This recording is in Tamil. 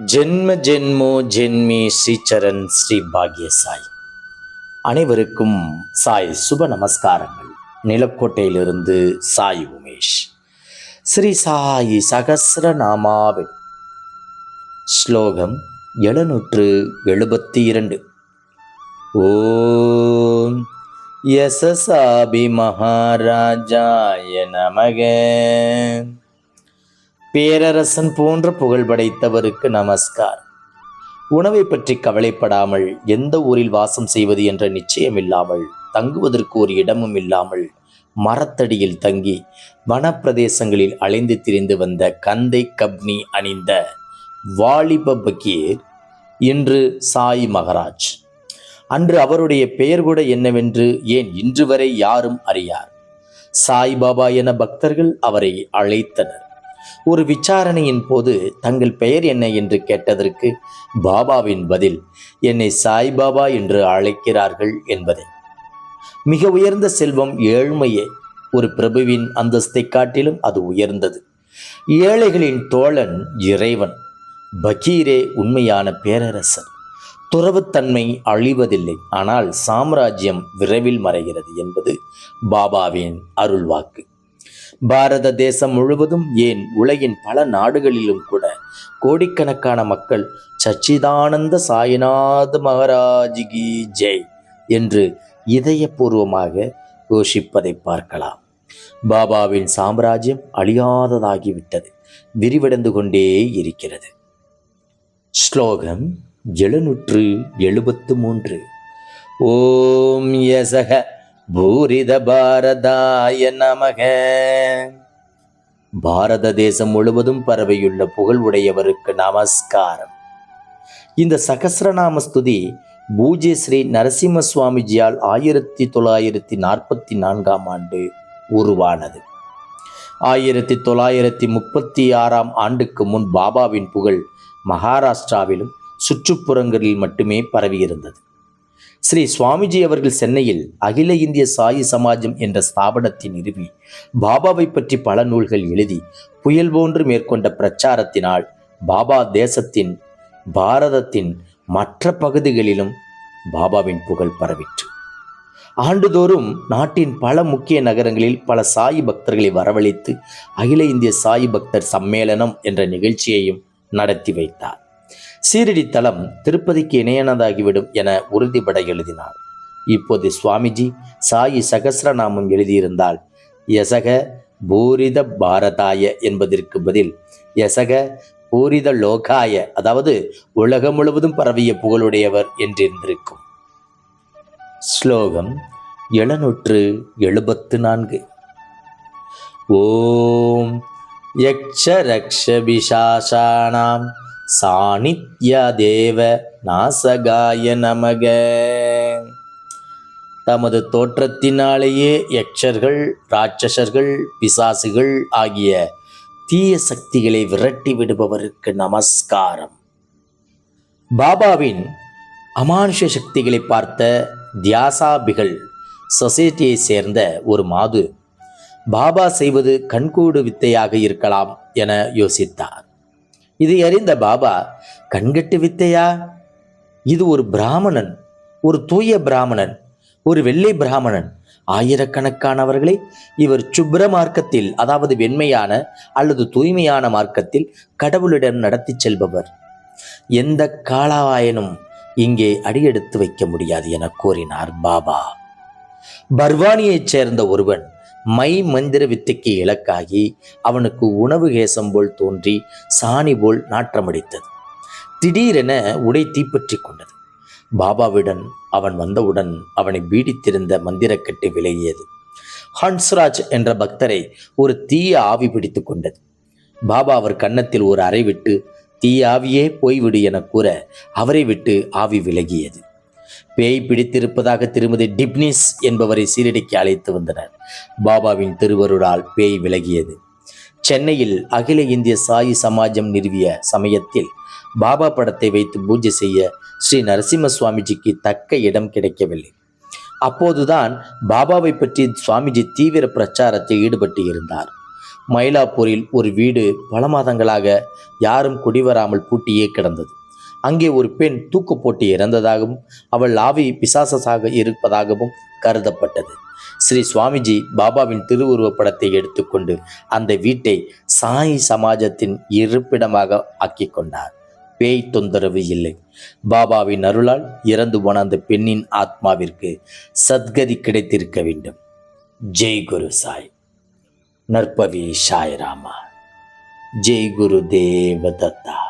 ஜென்ம ஜென்மோ ஜென்மி ஸ்ரீச்சரண் ஸ்ரீ பாக்ய சாய் அனைவருக்கும் சாய் சுப நமஸ்காரங்கள். நிலக்கோட்டையிலிருந்து சாய் உமேஷ். ஸ்ரீ சாயி சகசிரநாமாவில் ஸ்லோகம் எழுநூற்று எழுபத்தி இரண்டு ஓம் யசசாபி மகாராஜாய நமக. பேரரசன் போன்ற புகழ் படைத்தவருக்கு நமஸ்கார் உணவை பற்றி கவலைப்படாமல் எந்த ஊரில் வாசம் செய்வது என்ற நிச்சயமில்லாமல் தங்குவதற்கு ஒரு இடமும் இல்லாமல் மரத்தடியில் தங்கி வனப்பிரதேசங்களில் அலைந்து திரிந்து வந்த கந்தை கப்னி அணிந்த வாலிப பக்கீர் இன்று சாய் மகராஜ். அன்று அவருடைய பெயர் கூட என்னவென்று ஏன் இன்று வரை யாரும் அறியார். சாய்பாபா என பக்தர்கள் அவரை அழைத்தனர். ஒரு விசாரணையின் போது தங்கள் பெயர் என்ன என்று கேட்டதற்கு பாபாவின் பதில் என்னை சாய்பாபா என்று அழைக்கிறார்கள் என்பதை. மிக உயர்ந்த செல்வம் ஏழ்மையே ஒரு பிரபுவின் அந்தஸ்தை காட்டிலும் அது உயர்ந்தது. ஏழைகளின் தோழன் இறைவன் பகீரே உண்மையான பேரரசர். துறவுத்தன்மை அழிவதில்லை ஆனால் சாம்ராஜ்யம் விரைவில் மறைகிறது என்பது பாபாவின் அருள்வாக்கு. பாரத தேசம் முழுவதும் ஏன் உலகின் பல நாடுகளிலும் கூட கோடிக்கணக்கான மக்கள் சச்சிதானந்த சாய்நாத் மகாராஜிகி ஜெய் என்று இதயபூர்வமாக கோஷிப்பதை பார்க்கலாம். பாபாவின் சாம்ராஜ்யம் அழியாததாகிவிட்டது. விரிவடைந்து கொண்டே இருக்கிறது. ஸ்லோகம் எழுநூற்று எழுபத்து மூன்று. ஓம் யசக பூரித பாரதாய நமக. பாரத தேசம் முழுவதும் பரவியுள்ள புகழ் உடையவருக்கு நமஸ்காரம். இந்த சகசிரநாம ஸ்துதி பூஜ்ய ஸ்ரீ நரசிம்ம சுவாமிஜியால் ஆயிரத்தி தொள்ளாயிரத்தி நாற்பத்தி நான்காம் ஆண்டு உருவானது. ஆயிரத்தி தொள்ளாயிரத்தி முப்பத்தி ஆறாம் ஆண்டுக்கு முன் பாபாவின் புகழ் மகாராஷ்டிராவிலும் சுற்றுப்புறங்களில் மட்டுமே பரவியிருந்தது. ஸ்ரீ சுவாமிஜி அவர்கள் சென்னையில் அகில இந்திய சாயி சமாஜம் என்ற ஸ்தாபனத்தை நிறுவி பாபாவை பற்றி பல நூல்கள் எழுதி புயல் போன்று மேற்கொண்ட பிரச்சாரத்தினால் பாபா தேசத்தின் பாரதத்தின் மற்ற பகுதிகளிலும் பாபாவின் புகழ் பரவிற்று. ஆண்டுதோறும் நாட்டின் பல முக்கிய நகரங்களில் பல சாயி பக்தர்களை வரவழைத்து அகில இந்திய சாயி பக்தர் சம்மேளனம் என்ற நிகழ்ச்சியையும் நடத்தி வைத்தார். சீரடி தலம் திருப்பதிக்கு இணையானதாகிவிடும் என உறுதிபட எழுதினார். இப்போது சுவாமிஜி சாயி சகசிரநாமம் எழுதியிருந்தால் யசக பூரித பாரதாய என்பதற்கு பதில் யசக பூரித லோகாய அதாவது உலகம் முழுவதும் பரவிய புகழுடையவர் என்றிருந்திருக்கும். ஸ்லோகம் எழுநூற்று எழுபத்து நான்கு ஓம் யக்ஷ ரக்ஷபிஷாசானாம் சாணித்யா தேவ நாசகாய நமக. தமது தோற்றத்தினாலேயே யக்ஷர்கள் ராட்சசர்கள் பிசாசுகள் ஆகிய தீய சக்திகளை விரட்டி விடுபவருக்கு நமஸ்காரம். பாபாவின் அமானுஷ சக்திகளை பார்த்த தியாசாபிகள் சொசைட்டியை சேர்ந்த ஒரு மாது பாபா செய்வது கண்கூடு வித்தையாக இருக்கலாம் என யோசித்தார். இதை அறிந்த பாபா கண்கட்டு வித்தையா? இது ஒரு பிராமணன் ஒரு தூய பிராமணன் ஒரு வெள்ளை பிராமணன். ஆயிரக்கணக்கானவர்களை இவர் சுப்ர மார்க்கத்தில் அதாவது வெண்மையான அல்லது தூய்மையான மார்க்கத்தில் கடவுளிடம் நடத்திச் செல்பவர். எந்த காலாவாயனும் இங்கே அடியெடுத்து வைக்க முடியாது என கூறினார் பாபா. பர்வானியைச் சேர்ந்த ஒருவன் மை மந்திர வித்தைக்கு இலக்காகி அவனுக்கு உணவு கேசம் போல் தோன்றி சாணி போல் நாற்றமடித்தது. திடீரென உடை தீப்பற்றி கொண்டது. பாபாவிடன் அவன் வந்தவுடன் அவனை பீடித்திருந்த மந்திரக்கட்டு விலகியது. ஹன்ஸ்ராஜ் என்ற பக்தரை ஒரு தீய ஆவி பிடித்து கொண்டது. பாபா அவர் கன்னத்தில் ஒரு அறை விட்டு தீய ஆவியே போய்விடு என கூற அவரை விட்டு ஆவி விலகியது. பேய் பிடித்திருப்பதாக திருமதி டிப்னிஸ் என்பவரை சீரடிக்கு அழைத்து வந்தனர். பாபாவின் திருவருளால் பேய் விலகியது. சென்னையில் அகில இந்திய சாயி சமாஜம் நிறுவிய சமயத்தில் பாபா படத்தை வைத்து பூஜை செய்ய ஸ்ரீ நரசிம்ம சுவாமிஜிக்கு தக்க இடம் கிடைக்கவில்லை. அப்போதுதான் பாபாவை பற்றி சுவாமிஜி தீவிர பிரச்சாரத்தில் ஈடுபட்டு இருந்தார். மயிலாப்பூரில் ஒரு வீடு பல மாதங்களாக யாரும் குடிவராமல் பூட்டியே கிடந்தது. அங்கே ஒரு பெண் தூக்கு போட்டு இறந்ததாகவும் அவள் ஆவி பிசாசாக இருப்பதாகவும் கருதப்பட்டது. ஸ்ரீ சுவாமிஜி பாபாவின் திருவுருவப் படத்தை எடுத்துக்கொண்டு அந்த வீட்டை சாய் சமாஜத்தின் இருப்பிடமாக ஆக்கிக் கொண்டார். பேய் தொந்தரவு இல்லை. பாபாவின் அருளால் இறந்து போன அந்த பெண்ணின் ஆத்மாவிற்கு சத்கதி கிடைத்திருக்க வேண்டும். ஜெய் குரு சாய். நற்பவி சாய் ராமா ஜெய் குரு தேவதத்தா.